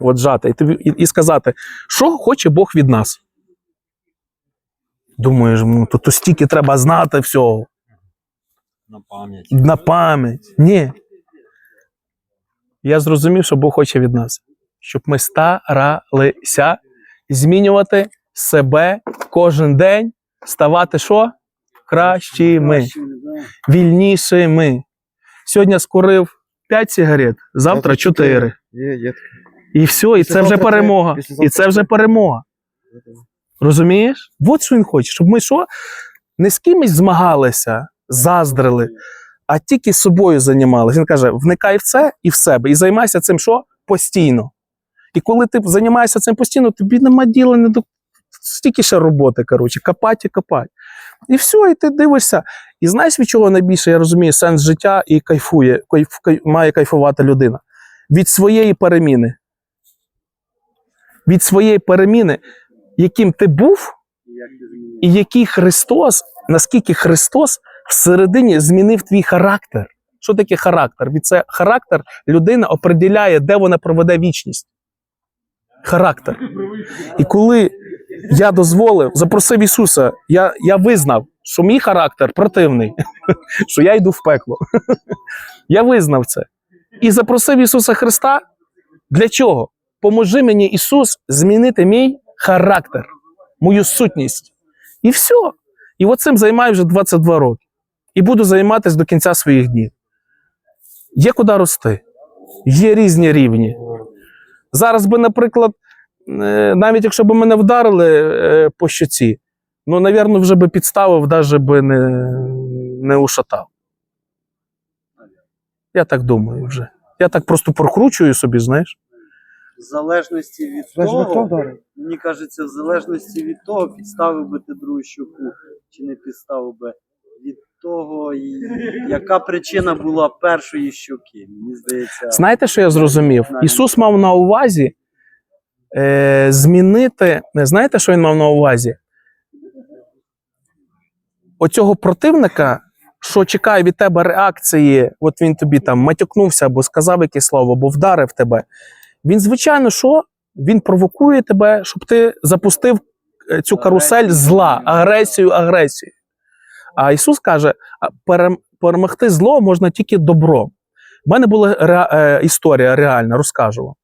от жати, і, тобі, і, і сказати, що хоче Бог від нас. Думаєш, ну, то, то стільки треба знати всього На пам'ять. на пам'ять. Ні. Я зрозумів, що Бог хоче від нас, щоб ми старалися змінювати себе кожен день, ставати що? Кращими, вільнішими. Сьогодні скурив 5 сигарет, завтра Завтра 4. Є, є. І все, і це вже перемога. І це вже перемога. Розумієш? От що він хоче, щоб ми що? Не з кимось змагалися, заздрили, а тільки собою займалися. Він каже: вникай в це і в себе, і займайся цим що? Постійно. І коли ти займаєшся цим постійно, тобі нема діла не до стільки ще роботи, коротше, копать і копать. І все, і ти дивишся. І знаєш, від чого найбільше я розумію сенс життя і кайфує, кайф, кай- має кайфувати людина? Від своєї переміни. Від своєї переміни, яким ти був, і який Христос, наскільки Христос всередині змінив твій характер. Що таке характер? Від це характер людина определяє, де вона проведе вічність. Характер. І коли я дозволив, запросив Ісуса, я, я визнав, що мій характер противний, що я йду в пекло. Я визнав це. І запросив Ісуса Христа. Для чого? Поможи мені, Ісус, змінити мій характер, мою сутність. І все. І от цим займаю вже 22 роки. І буду займатися до кінця своїх днів. Є куди рости, є різні рівні. Зараз би, наприклад, е, навіть якщо б мене вдарили е, по щоці, ну, навірно, вже би підставив, навіть би не, не ушатав. Я так думаю вже. Я так просто прокручую собі, знаєш. В залежності від Залежно того, вдарив. мені кажеться, в залежності від того, підставив би ти другу щуку чи не підставив би. Від того, і яка причина була першої щуки. Мені здається, Знаєте, що я зрозумів? Ісус мав на увазі е, змінити. Не знаєте, що він мав на увазі? Оцього противника, що чекає від тебе реакції, от він тобі там матюкнувся або сказав якесь слово, або вдарив тебе. Він, звичайно, що? Він провокує тебе, щоб ти запустив е, цю карусель зла, агресію, агресію. А Ісус каже: перемогти зло можна тільки добром. У мене була ре, е, історія реальна, розкажу вам.